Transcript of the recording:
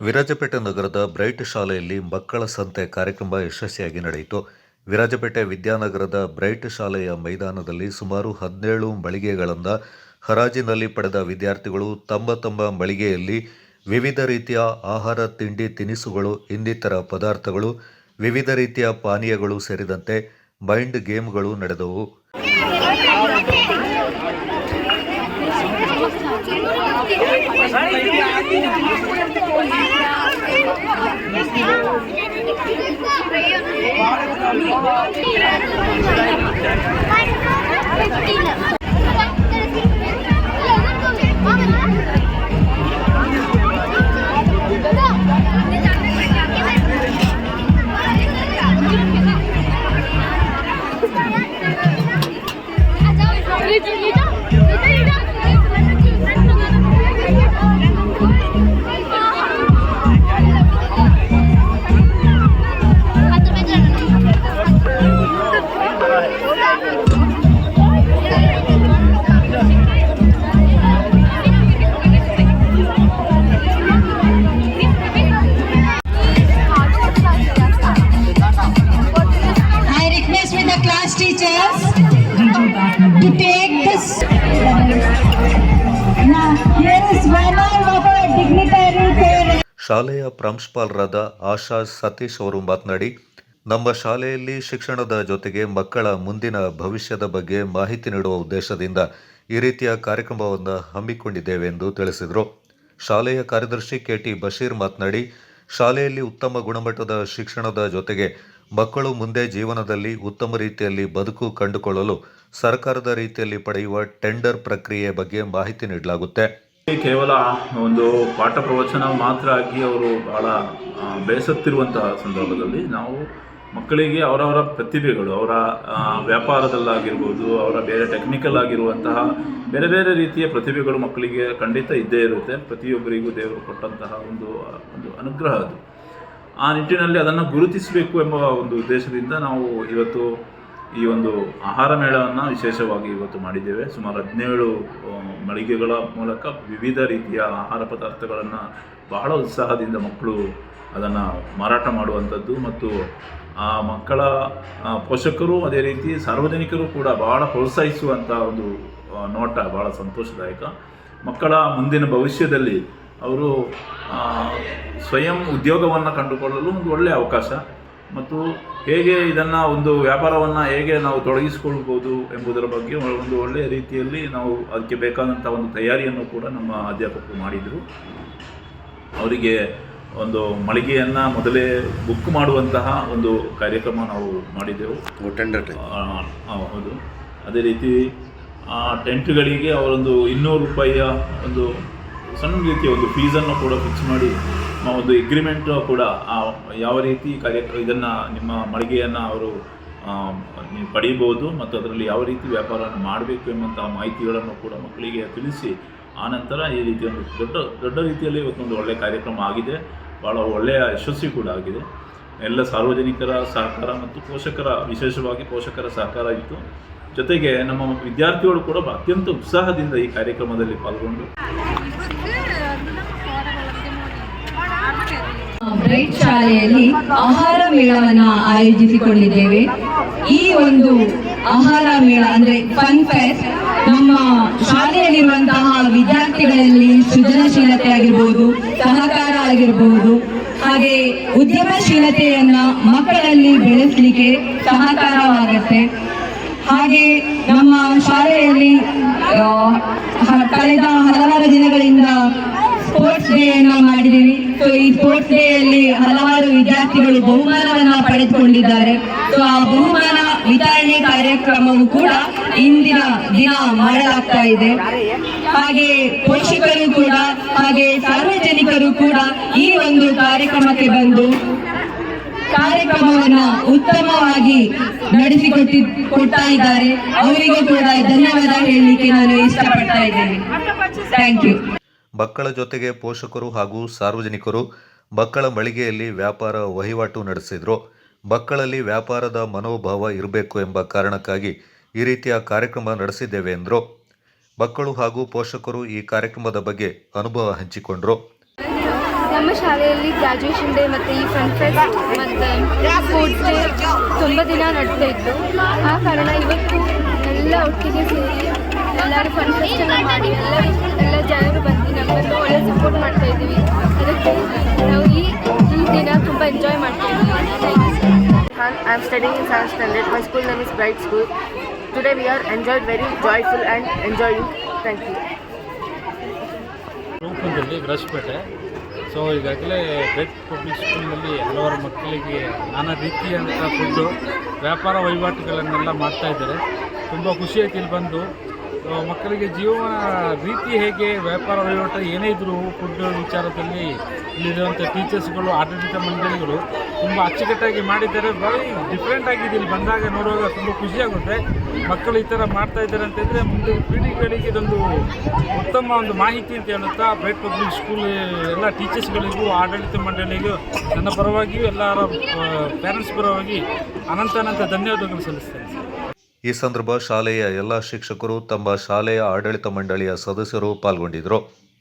ವಿರಾಜಪೇಟೆ ನಗರದ ಬ್ರೈಟ್ ಶಾಲೆಯಲ್ಲಿ ಮಕ್ಕಳ ಸಂತೆ ಕಾರ್ಯಕ್ರಮ ಯಶಸ್ವಿಯಾಗಿ ನಡೆಯಿತು. ವಿರಾಜಪೇಟೆ ವಿದ್ಯಾನಗರದ ಬ್ರೈಟ್ ಶಾಲೆಯ ಮೈದಾನದಲ್ಲಿ ಸುಮಾರು ಹದಿನೇಳು ಮಳಿಗೆಗಳಿಂದ ಹರಾಜಿನಲ್ಲಿ ಪಡೆದ ವಿದ್ಯಾರ್ಥಿಗಳು ತಮ್ಮ ತಮ್ಮ ಮಳಿಗೆಯಲ್ಲಿ ವಿವಿಧ ರೀತಿಯ ಆಹಾರ, ತಿಂಡಿ, ತಿನಿಸುಗಳು, ಇನ್ನಿತರ ಪದಾರ್ಥಗಳು, ವಿವಿಧ ರೀತಿಯ ಪಾನೀಯಗಳು ಸೇರಿದಂತೆ ಮೈಂಡ್ ಗೇಮ್ಗಳು ನಡೆದವು. Thank you. Teachers to take this. Now, here is one of our dignitary parents. ಶಾಲೆಯ ಪ್ರಾಂಶುಪಾಲರಾದ ಆಶಾ ಸತೀಶ್ ಅವರು ಮಾತನಾಡಿ ನಮ್ಮ ಶಾಲೆಯಲ್ಲಿ ಶಿಕ್ಷಣದ ಜೊತೆಗೆ ಮಕ್ಕಳ ಮುಂದಿನ ಭವಿಷ್ಯದ ಬಗ್ಗೆ ಮಾಹಿತಿ ನೀಡುವ ಉದ್ದೇಶದಿಂದ ಈ ರೀತಿಯ ಕಾರ್ಯಕ್ರಮವನ್ನು ಹಮ್ಮಿಕೊಂಡಿದ್ದೇವೆ ಎಂದು ತಿಳಿಸಿದರು ಶಾಲೆಯ ಕಾರ್ಯದರ್ಶಿ ಕೆಟಿ ಬಶೀರ್ ಮಾತನಾಡಿ ಶಾಲೆಯಲ್ಲಿ ಉತ್ತಮ ಗುಣಮಟ್ಟದ ಶಿಕ್ಷಣದ ಜೊತೆಗೆ ಮಕ್ಕಳು ಮುಂದೆ ಜೀವನದಲ್ಲಿ ಉತ್ತಮ ರೀತಿಯಲ್ಲಿ ಬದುಕು ಕಂಡುಕೊಳ್ಳಲು ಸರ್ಕಾರದ ರೀತಿಯಲ್ಲಿ ಪಡೆಯುವ ಟೆಂಡರ್ ಪ್ರಕ್ರಿಯೆ ಬಗ್ಗೆ ಮಾಹಿತಿ ನೀಡಲಾಗುತ್ತೆ. ಕೇವಲ ಒಂದು ಪಾಠ ಪ್ರವಚನ ಮಾತ್ರ ಆಗಿ ಅವರು ಬಹಳ ಬೇಸತ್ತಿರುವಂತಹ ಸಂದರ್ಭದಲ್ಲಿ ನಾವು ಮಕ್ಕಳಿಗೆ ಅವರವರ ಪ್ರತಿಭೆಗಳು, ಅವರ ವ್ಯಾಪಾರದಲ್ಲಾಗಿರ್ಬೋದು, ಅವರ ಬೇರೆ ಟೆಕ್ನಿಕಲ್ ಆಗಿರುವಂತಹ ಬೇರೆ ಬೇರೆ ರೀತಿಯ ಪ್ರತಿಭೆಗಳು ಮಕ್ಕಳಿಗೆ ಖಂಡಿತ ಇದ್ದೇ ಇರುತ್ತೆ. ಪ್ರತಿಯೊಬ್ಬರಿಗೂ ದೇವರು ಕೊಟ್ಟಂತಹ ಒಂದು ಒಂದು ಅನುಗ್ರಹ ಅದು. ಆ ನಿಟ್ಟಿನಲ್ಲಿ ಅದನ್ನು ಗುರುತಿಸಬೇಕು ಎಂಬ ಒಂದು ಉದ್ದೇಶದಿಂದ ನಾವು ಇವತ್ತು ಈ ಒಂದು ಆಹಾರ ಮೇಳವನ್ನು ವಿಶೇಷವಾಗಿ ಇವತ್ತು ಮಾಡಿದ್ದೇವೆ. ಸುಮಾರು ಹದಿನೇಳು ಮಳಿಗೆಗಳ ಮೂಲಕ ವಿವಿಧ ರೀತಿಯ ಆಹಾರ ಪದಾರ್ಥಗಳನ್ನು ಬಹಳ ಉತ್ಸಾಹದಿಂದ ಮಕ್ಕಳು ಅದನ್ನು ಮಾರಾಟ ಮಾಡುವಂಥದ್ದು ಮತ್ತು ಆ ಮಕ್ಕಳ ಪೋಷಕರು ಅದೇ ರೀತಿ ಸಾರ್ವಜನಿಕರು ಕೂಡ ಬಹಳ ಪ್ರೋತ್ಸಾಹಿಸುವಂಥ ಒಂದು ನೋಟ ಬಹಳ ಸಂತೋಷದಾಯಕ. ಮಕ್ಕಳ ಮುಂದಿನ ಭವಿಷ್ಯದಲ್ಲಿ ಅವರು ಸ್ವಯಂ ಉದ್ಯೋಗವನ್ನು ಕಂಡುಕೊಳ್ಳಲು ಒಂದು ಒಳ್ಳೆಯ ಅವಕಾಶ. ಮತ್ತು ಹೇಗೆ ಇದನ್ನು ಒಂದು ವ್ಯಾಪಾರವನ್ನು ಹೇಗೆ ನಾವು ತೊಡಗಿಸಿಕೊಳ್ಬೋದು ಎಂಬುದರ ಬಗ್ಗೆ ಒಂದು ಒಳ್ಳೆಯ ರೀತಿಯಲ್ಲಿ ನಾವು ಅದಕ್ಕೆ ಬೇಕಾದಂಥ ಒಂದು ತಯಾರಿಯನ್ನು ಕೂಡ ನಮ್ಮ ಅಧ್ಯಾಪಕರು ಮಾಡಿದರು. ಅವರಿಗೆ ಒಂದು ಮಳಿಗೆಯನ್ನು ಮೊದಲೇ ಬುಕ್ ಮಾಡುವಂತಹ ಒಂದು ಕಾರ್ಯಕ್ರಮ ನಾವು ಮಾಡಿದ್ದೆವು ಟೆಂಡರ್ ಹೌದು. ಅದೇ ರೀತಿ ಆ ಟೆಂಟ್ಗಳಿಗೆ ಅವರೊಂದು ಇನ್ನೂರು ರೂಪಾಯಿಯ ಒಂದು ಸಣ್ಣ ರೀತಿಯ ಒಂದು ಫೀಸನ್ನು ಕೂಡ ಫಿಕ್ಸ್ ಮಾಡಿ ಒಂದು ಎಗ್ರಿಮೆಂಟ್ ಕೂಡ ಯಾವ ರೀತಿ ಕಾರ್ಯ ಇದನ್ನು ನಿಮ್ಮ ಮಳಿಗೆಯನ್ನು ಅವರು ನೀವು ಪಡೀಬೋದು ಮತ್ತು ಅದರಲ್ಲಿ ಯಾವ ರೀತಿ ವ್ಯಾಪಾರವನ್ನು ಮಾಡಬೇಕು ಎಂಬಂತಹ ಮಾಹಿತಿಗಳನ್ನು ಕೂಡ ಮಕ್ಕಳಿಗೆ ತಿಳಿಸಿ, ಆನಂತರ ಈ ರೀತಿ ಒಂದು ದೊಡ್ಡ ದೊಡ್ಡ ರೀತಿಯಲ್ಲಿ ಇವತ್ತೊಂದು ಒಳ್ಳೆಯ ಕಾರ್ಯಕ್ರಮ ಆಗಿದೆ. ಭಾಳ ಒಳ್ಳೆಯ ಯಶಸ್ವಿ ಕೂಡ ಆಗಿದೆ. ಎಲ್ಲ ಸಾರ್ವಜನಿಕರ ಸಹಕಾರ ಮತ್ತು ಪೋಷಕರ, ವಿಶೇಷವಾಗಿ ಪೋಷಕರ ಸಹಕಾರ ಇತ್ತು. ಜೊತೆಗೆ ನಮ್ಮ ವಿದ್ಯಾರ್ಥಿಗಳು ಕೂಡ ಅತ್ಯಂತ ಉತ್ಸಾಹದಿಂದ ಈ ಕಾರ್ಯಕ್ರಮದಲ್ಲಿ ಪಾಲ್ಗೊಂಡು. ಶಾಲೆಯಲ್ಲಿ ಆಹಾರ ಮೇಳವನ್ನ ಆಯೋಜಿಸಿಕೊಂಡಿದ್ದೇವೆ. ಈ ಒಂದು ಆಹಾರ ಮೇಳ ಅಂದ್ರೆ ಫನ್ ಫೆಸ್ಟ್ ನಮ್ಮ ಶಾಲೆಯಲ್ಲಿರುವಂತಹ ವಿದ್ಯಾರ್ಥಿಗಳಲ್ಲಿ ಸೃಜನಶೀಲತೆ ಆಗಿರ್ಬೋದು, ಸಹಕಾರ ಆಗಿರ್ಬೋದು, ಹಾಗೆ ಉದ್ಯಮಶೀಲತೆಯನ್ನ ಮಕ್ಕಳಲ್ಲಿ ಬೆಳೆಸಲಿಕ್ಕೆ ಸಹಕಾರವಾಗತ್ತೆ. ಹಾಗೆ ನಮ್ಮ ಶಾಲೆಯಲ್ಲಿ ಕಳೆದ ಹಲವಾರು ದಿನಗಳಿಂದ ಸ್ಪೋರ್ಟ್ಸ್ ಡೇ ಅನ್ನು ಮಾಡಿದ್ದೀವಿ. ಸೊ ಈ ಸ್ಪೋರ್ಟ್ಸ್ ಡೇ ಅಲ್ಲಿ ಹಲವಾರು ವಿದ್ಯಾರ್ಥಿಗಳು ಬಹುಮಾನವನ್ನ ಪಡೆದುಕೊಂಡಿದ್ದಾರೆ. ಸೊ ಆ ಬಹುಮಾನ ವಿತರಣೆ ಕಾರ್ಯಕ್ರಮವು ಕೂಡ ಇಂದಿನ ದಿನ ಮಾಡಲಾಗ್ತಾ ಇದೆ. ಹಾಗೆ ಪೋಷಕರು ಕೂಡ, ಹಾಗೆ ಸಾರ್ವಜನಿಕರು ಕೂಡ ಈ ಒಂದು ಕಾರ್ಯಕ್ರಮಕ್ಕೆ ಬಂದು ಕಾರ್ಯಕ್ರಮವನ್ನ ಉತ್ತಮವಾಗಿ ನಡೆಸಿಕೊಟ್ಟಿ ಕೊಡ್ತಾ ಇದ್ದಾರೆ ಅವರಿಗೂ ಕೂಡ ಧನ್ಯವಾದ ಹೇಳಲಿಕ್ಕೆ ನಾನು ಇಷ್ಟಪಡ್ತಾ ಇದ್ದೇನೆ. ಥ್ಯಾಂಕ್ ಯು ಮಕ್ಕಳ ಜೊತೆಗೆ ಪೋಷಕರು ಹಾಗೂ ಸಾರ್ವಜನಿಕರು ಮಕ್ಕಳ ಮಳಿಗೆಯಲ್ಲಿ ವ್ಯಾಪಾರ ವಹಿವಾಟು ನಡೆಸಿದ್ರು. ಮಕ್ಕಳಲ್ಲಿ ವ್ಯಾಪಾರದ ಮನೋಭಾವ ಇರಬೇಕು ಎಂಬ ಕಾರಣಕ್ಕಾಗಿ ಈ ರೀತಿಯ ಕಾರ್ಯಕ್ರಮ ನಡೆಸಿದ್ದೇವೆ ಎಂದರು. ಮಕ್ಕಳು ಹಾಗೂ ಪೋಷಕರು ಈ ಕಾರ್ಯಕ್ರಮದ ಬಗ್ಗೆ ಅನುಭವ ಹಂಚಿಕೊಂಡ್ರು. ನಮ್ಮ ಶಾಲೆಯಲ್ಲಿ ಗ್ರ್ಯಾಜುಯೇಷನ್ ಡೇ ಮತ್ತು ಈ ಫ್ರೆಂಡ್ ಫೆಸ್ಟ್ ಮತ್ತು ಸ್ಪೋರ್ಟ್ಸ್ ಡೇ ತುಂಬ ದಿನ ನಡ್ತಾ ಇತ್ತು ಆ ಕಾರಣ ಇವತ್ತು ಎಲ್ಲ ಒಟ್ಟಿಗೆ ಸೇರಿ ಎಲ್ಲರೂ ಫನ್ ಫೆಸ್ಟ್ ಎಲ್ಲ ಮಾಡಿ ಎಲ್ಲ ಎಲ್ಲ ಜನರು ಬಂದು ನಮ್ಮನ್ನು ಒಳ್ಳೆ ಸಪೋರ್ಟ್ ಮಾಡ್ತಾ ಇದ್ದೀವಿ ಅದಕ್ಕೆ ನಾವು ಈ ಈ ದಿನ ತುಂಬ ಎಂಜಾಯ್ ಮಾಡ್ತಾ ಇದ್ದೀವಿ am studying in I am studying in 7th standard. My school name is Bright School. Today we are enjoyed very joyful and enjoying. Thank you. ರೂಪದಲ್ಲಿ ವಿರಾಜಪೇಟೆ ಸೊ ಈಗಾಗಲೇ ಬೆಟ್ ಪಬ್ಲಿಕ್ ಸ್ಕೂಲ್ನಲ್ಲಿ ಹಲವಾರು ಮಕ್ಕಳಿಗೆ ನಾನಾ ರೀತಿಯಂಥ ಫುಡ್ಡು ವ್ಯಾಪಾರ ವಹಿವಾಟುಗಳನ್ನೆಲ್ಲ ಮಾಡ್ತಾ ಇದ್ದಾರೆ. ತುಂಬ ಖುಷಿಯಾಗಿ ಇಲ್ಲಿ ಬಂದು. ಮಕ್ಕಳಿಗೆ ಜೀವನ ರೀತಿ ಹೇಗೆ ವ್ಯಾಪಾರ ವಹಿವಾಟು ಏನೇ ಇದ್ದರೂ ಫುಡ್ ವಿಚಾರದಲ್ಲಿ ಇಲ್ಲಿರುವಂಥ ಟೀಚರ್ಸ್ಗಳು ಆಡಳಿತ ಮಂಡಳಿಗಳು ತುಂಬ ಅಚ್ಚುಕಟ್ಟಾಗಿ ಮಾಡಿದ್ದಾರೆ. ಭಾರಿ ಡಿಫ್ರೆಂಟ್ ಆಗಿದೆ. ಇಲ್ಲಿ ಬಂದಾಗ ನೋಡುವಾಗ ತುಂಬ ಖುಷಿಯಾಗುತ್ತೆ. ಮಕ್ಕಳು ಈ ಥರ ಮಾಡ್ತಾ ಇದ್ದಾರೆ ಅಂತಂದರೆ ಮುಂದೆ ಪೀಳಿಗೆಗಳಿಗೆ ಇದೊಂದು ಉತ್ತಮ ಒಂದು ಮಾಹಿತಿ ಅಂತ ಹೇಳುತ್ತಾ ಬ್ರೈಟ್ ಪಬ್ಲಿಕ್ ಸ್ಕೂಲ್ ಎಲ್ಲ ಟೀಚರ್ಸ್ಗಳಿಗೂ ಆಡಳಿತ ಮಂಡಳಿಗೂ ನನ್ನ ಪರವಾಗಿಯೂ ಎಲ್ಲರ ಪೇರೆಂಟ್ಸ್ ಪರವಾಗಿ ಅನಂತ ಅನಂತ ಧನ್ಯವಾದಗಳು ಸಲ್ಲಿಸ್ತೇನೆ ಈ ಸಂದರ್ಭ ಶಾಲೆಯ ಎಲ್ಲ ಶಿಕ್ಷಕರು ತಮ್ಮ ಶಾಲೆಯ ಆಡಳಿತ ಮಂಡಳಿಯ ಸದಸ್ಯರು ಪಾಲ್ಗೊಂಡಿದ್ದರು.